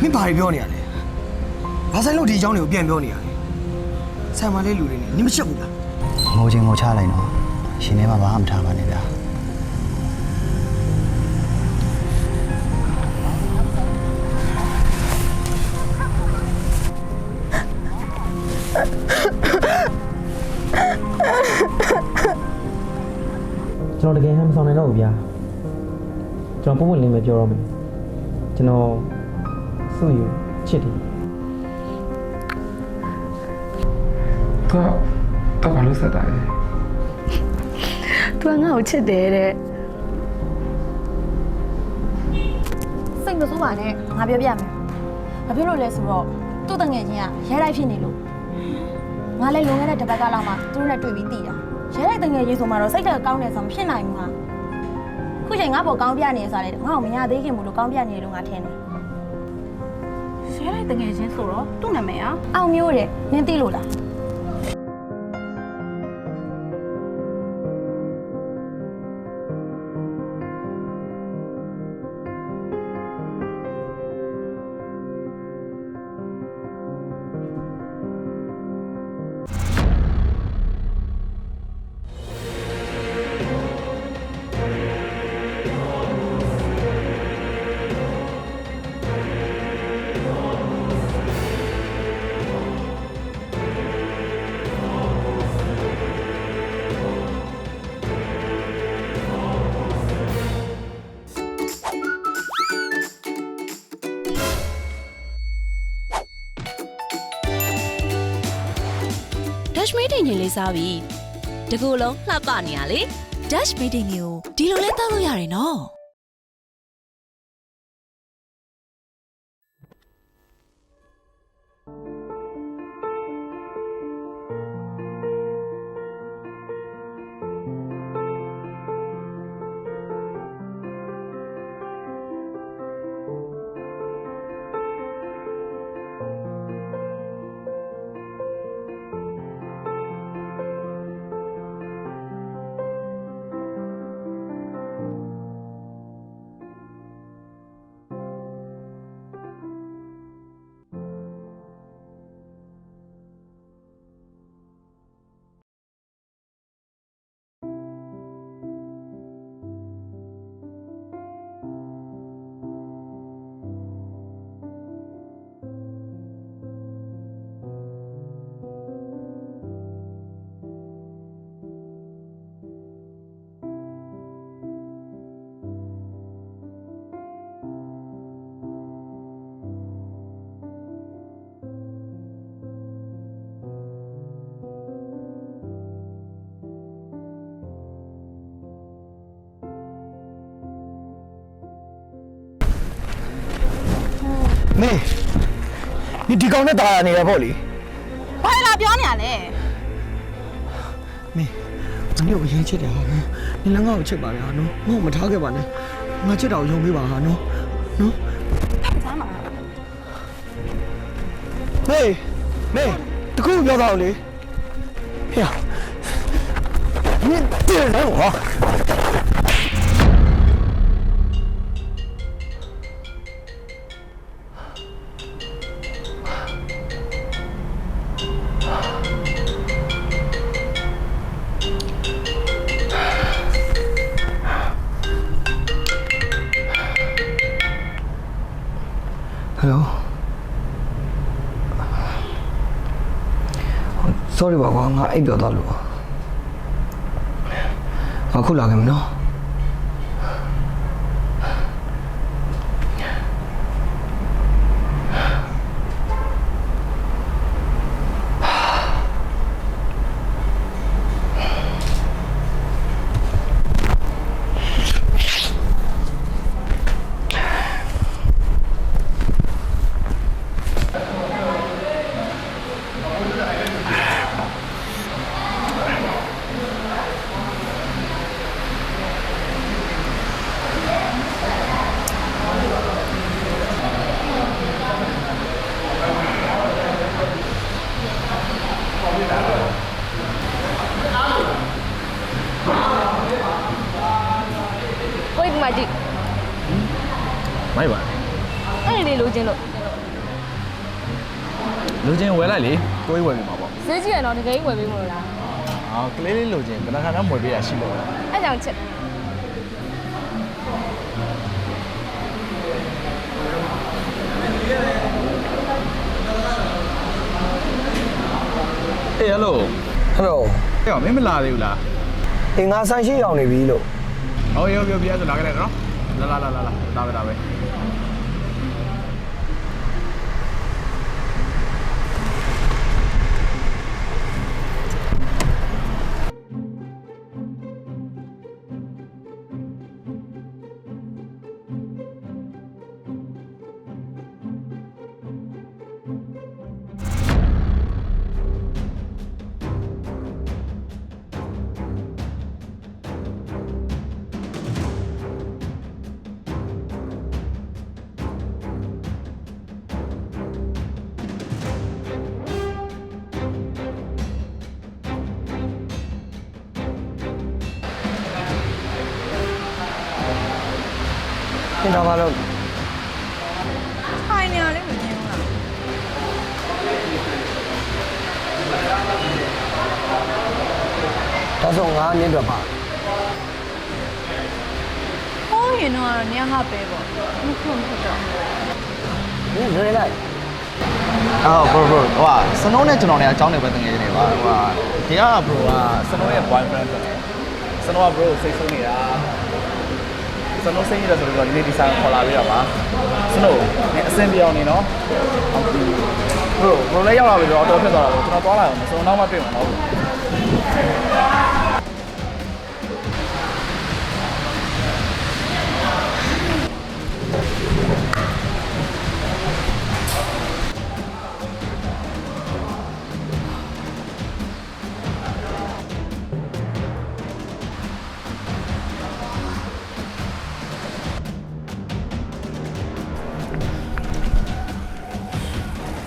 မင်းဘာတွေပြောနေရလဲဘာဆိုင်လို့ဒီအကြောင်းတွေကိုပြန်ပြောနေရလဲဆံမလေးလူတွေနေနင်မချက်ဘူးလားငိုချင်းငိုချလိုက်နော်ရှင်ထဲမှာဘာမှမထားပါနဲ့ဗျာကျွန်တော်တကယ်ဟမ်မဆောင်နိုင်တော့ဘူးဗျာကျွန်တော်ပုံပွင့်လင်းပဲပြောတော့မယ်ကျွန်တော် စုယူချစ်တယ်တော့တော့ဘာလို့ဆက်တာလဲသူကငါ့ကိုချစ်တယ်တဲ့စိတ်မဆိုးပါနဲ့ငါပြောပြမယ်ဘာဖြစ်လို့လဲဆိုတော့သူ့တငယ်ချင်းကရဲလိုက်ဖြစ်နေလို့ငါလည်းလွန်ခဲ့တဲ့တစ်ပတ်ကလောက်မှသူတို့နဲ့တွေ့ပြီးတည်တာရဲလိုက်တငယ်ချင်းဆိုမှတော့စိတ်ဓာတ်ကောင်းတယ်ဆိုမဖြစ်နိုင်ဘူးငါခုချိန်ငါ့ပေါ်ကောင်းပြနေရဆိုတယ်ငါ့ကိုမရသေးခင်မို့လို့ကောင်းပြနေတယ်လို့ငါထင်တယ်ရှဲလိုက် တငယ်ချင်းဆိုတော့သူ့နာမည်อ่ะအောင်မျိုးတယ်နင်းသိလို့လား Dash meeting ကြီးလေးစားပြီတကူလုံးလှပနေရလေ Dash meeting ကြီးကိုဒီလိုလဲတောက်လို့ရတယ်နော် မင်းဒီဒီကောင်နဲ့တာယာနေရပေါ့လေဘာလဲလာပြောနေရလဲမင်းငါတို့အရင်ချစ်တယ်ဟာနော်နင်လည်းငါ့ကိုချစ်ပါလေဟာနော်ငါ့ကိုမထားခဲ့ပါနဲ့ငါချစ်တာကိုယုံပေးပါဟာနော်နော်စမ်းပါမေးမေးတကူပြောတော့လေဟေ့မင်းတယ်တော့ဟာဟ sorry ပါကွာငါအိပ်ပျော်သွားလို့ငါခုလာခဲ့မယ်နော် တော့တကယ်ကြီးဝယ်ပေးမလို့လားဟာကလေးလေးလူချင်းဘယ်နှခါတော့ဝယ်ပေးရရှိလို့လဲအဲ့ကြောင့်ချစ်တယ်အေးဟယ်လိုဟယ်လိုအေးမင်းမလာသေးဘူးလားအင်္ဂါဆိုင်ရှိရောက်နေပြီလို့ဟုတ်ရောပြောပြဆိုလာခဲ့တယ်နော်လာလာလာလာလာဒါပဲဒါပဲ တော်ဘာလို့ထိုင်နေရလေးမမြင်ဘူးလားဒါဆိုငါနင်းတော့ပါဟောရင်တော့ညဟာပဲပေါ့မခုမဟုတ်တော့နင်းလွယ်လိုက်အော် bro bro ဟိုဟာစနိုးနဲ့ကျွန်တော်နဲ့အကြောင်းတွေပဲတငယ်နေပါဟိုဟာဒီက bro ကစနိုးရဲ့ boyfriend ဆိုတယ်စနိုးက bro စိတ်ဆိုးနေတာ စနိုးစိတ်ရတယ်ဆိုတော့ဒီနေ့ဒီဆိုင်ခေါ်လာပြီးတော့ပါစနိုးနင်အဆင်ပြေအောင်နေနော်ဟုတ်ပြီ bro bro လည်းရောက်လာပြီတော့အော်တော်ဖြစ်သွားတာပေါ့ကျွန်တော်သွားလာအောင်စနိုးနောက်မှပြင်မှာနော်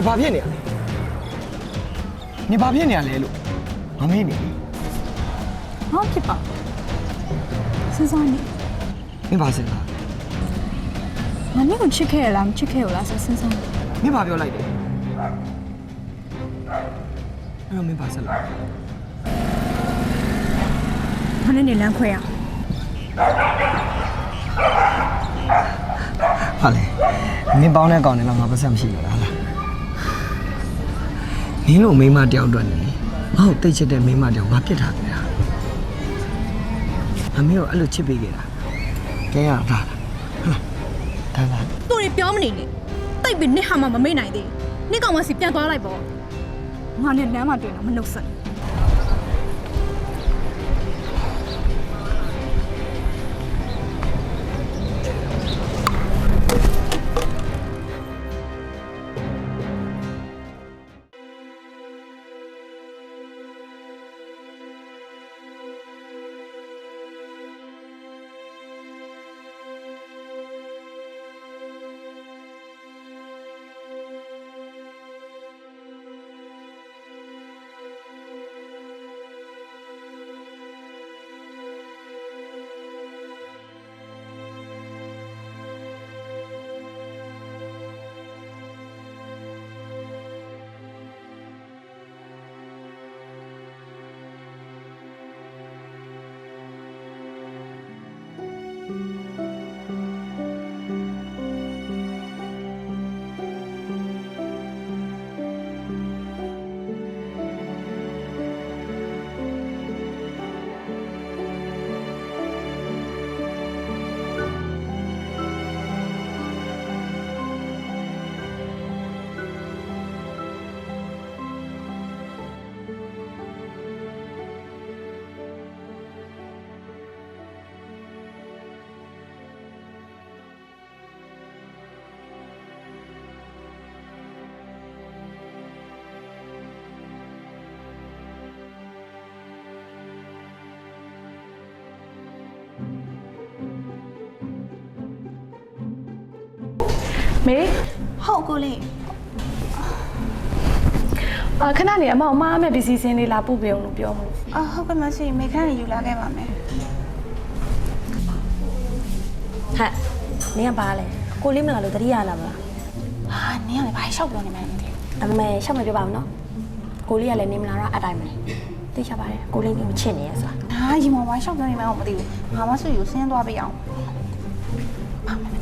နေဘာဖြစ်နေရလဲနေဘာဖြစ်နေရလဲလို့မမေးနေဟောဖြစ်ပါစဉ်းစားနေနေဘာစင်လားငါမျိုးကိုချစ်ခဲ့ရလားမချစ်ခဲ့ရလားဆိုစဉ်းစားနေနေဘာပြောလိုက်တယ်အဲ့တော့မင်းဘာဆက်လာငါနဲ့နေလမ်းခွဲအောင်ဟာလေမင်းပေါင်းတဲ့ကောင်တွေတော့ငါပတ်ဆက်မရှိဘူးလား လားမင်းတို့မိန်းမတယောက်အတွက်နေငါ့ကိုတိတ်ချစ်တဲ့မိန်းမတယောက်ငါပြစ်ထားတယ်ဟာအမေကိုအဲ့လိုချစ်ပေးခဲ့တာကဲရတာလားဒါလားသူတွေပြောမနေနဲ့တိတ်ပြီးနစ်ဟာမှမမေ့နိုင်သေးနစ်ကောင်မစီပြန်သွားလိုက်ပေါ့ငါနဲ့လမ်းမှာတွေ့တော့မနှုတ်ဆက် Música မေဟုတ်ကိုလေးအာခဏနေအမောင်မားမဲ့ပစ္စည်းစင်းလေးလာပို့ပေးအောင်လို့ပြောမှုအာဟုတ်ကဲ့မရှိမေခန့်ယူလာခဲ့ပါမယ်ဟဲ့နင်ကဘာလဲကိုလေးမလာလို့တတိယလာမလားဟာနင်းကလည်းဘာလျှောက်ပြောနေမှန်းမသိဘူးအမေရှောက်မပြောပါဘူးနော်ကိုလေးကလည်းနေမလာတော့အတိုင်းပဲသိချပါတယ်ကိုလေးကိုချစ်နေရဆိုတာဟာရီမောဝိုင်းရှောက်ပြောနေမှတော့မသိဘူးငါမဆွေကိုဆင်းသွားပေးအောင်ဟဲ့မ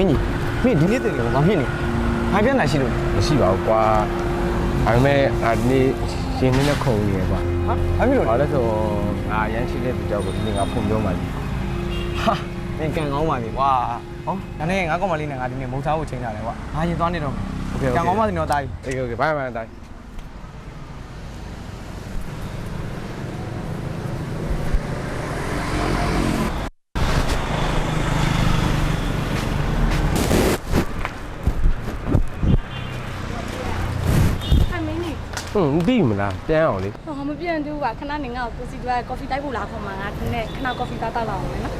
င်းကြီးမင်းဒီနေ့တည်းကဘာဖြစ်နေဘာပြန်လာရှိလို့ မရှိပါဘူးကွာဒါပေမဲ့ငါဒီနေ့ရှင်နေနဲ့ခုံနေရကွာ ဟာဘာဖြစ်လို့ ဘာလဲဆိုငါရမ်းရှိတဲ့သူကြောင့်ကိုဒီနေ့ငါဖွင့်ပြောမှပြီ ဟာမင်းကန်ကောင်းပါပြီကွာဟောဒါနဲ့ငါကောင်မလေးနဲ့ငါဒီနေ့မုတ်သားဖို့ချိန်ထားတယ်ကွာငါရင်သွားနေတော့မယ် โอเคโอเค ကန်ကောင်းပါစေတော့တာကြီး โอเคโอเคဘိုင်ဘိုင်တိုင်း ကြီးဟွန်းပြီးမလားပြန်အောင်လေဟောမပြန်သေးဘူးပါခဏနေငါ့ကိုကိုစီတွဲကော်ဖီတိုက်ဖို့လာခေါ်မှာငါခနဲ့ခဏကော်ဖီတောက်တောက်လာအောင်မယ်နော်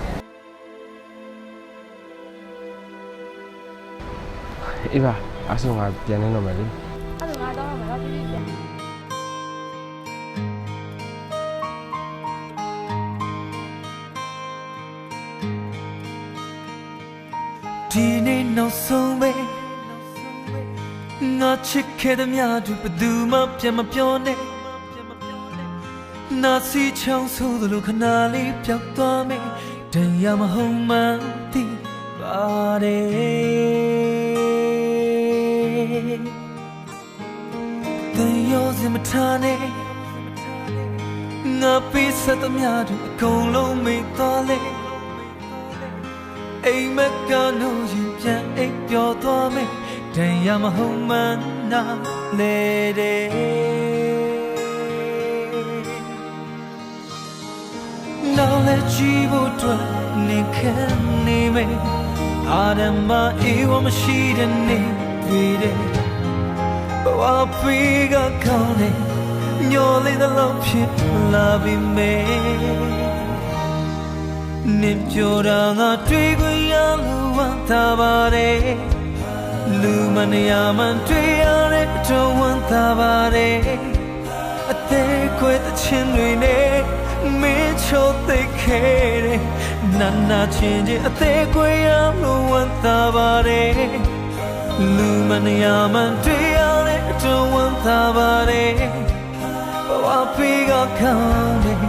အေးပါအဆုံငါပြန်နေတော့မယ်လေအဲ့ဒါငါတော့မယ်တော့ပြပြပြန်ဒီနေ့နောက်ဆုံးပဲ ငါချစ်ခဲ့တဲ့မြတ်သူဘယ်သူမှပြန်မပြောနဲ့နာစီချောင်းဆိုးသလိုခဏလေးပျောက်သွားမယ်တရားမဟုတ်မှန်းသိပါတယ်တင်ရောစင်မထားနဲ့ငါပေးဆက်သမျှတို့အကုန်လုံးမေ့သွားလေအိမ်မက်ကတော့ရင်ပြန်အိပ်ပျော်သွား မယ်တန်ရမဟုတ်မှန်းနာလေတဲ့နောက်လည်းကြည့်ဖို့အတွက်နေခံနေမယ်အာရမအေးဝမရှိတဲ့နေတွေ့တဲ့ဘဝဖေးကကောင်းနေညော်လေးသလောက်ဖြစ်လာပြီမေနင်ပြောတာငါတွေ့ခွင့်ရလို့ဝမ်းသာပါတယ် လူမနေရမှန်တွေ့ရတဲ့တော့ဝမ်းသာပါတယ်အသေးခွဲတဲ့ချင်းတွေနဲ့မင်းချိုသိခဲ့တဲ့နာနာချင်းချင်းအသေးခွဲရလို့ဝမ်းသာပါတယ်လူမနေရမှန်တွေ့ရတဲ့တော့ဝမ်းသာပါတယ်ဘဝဖေးကကောင်းတယ်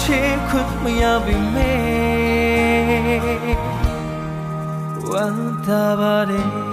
ချေခွင့်မရပြီမေဝမ်းသာပါတယ်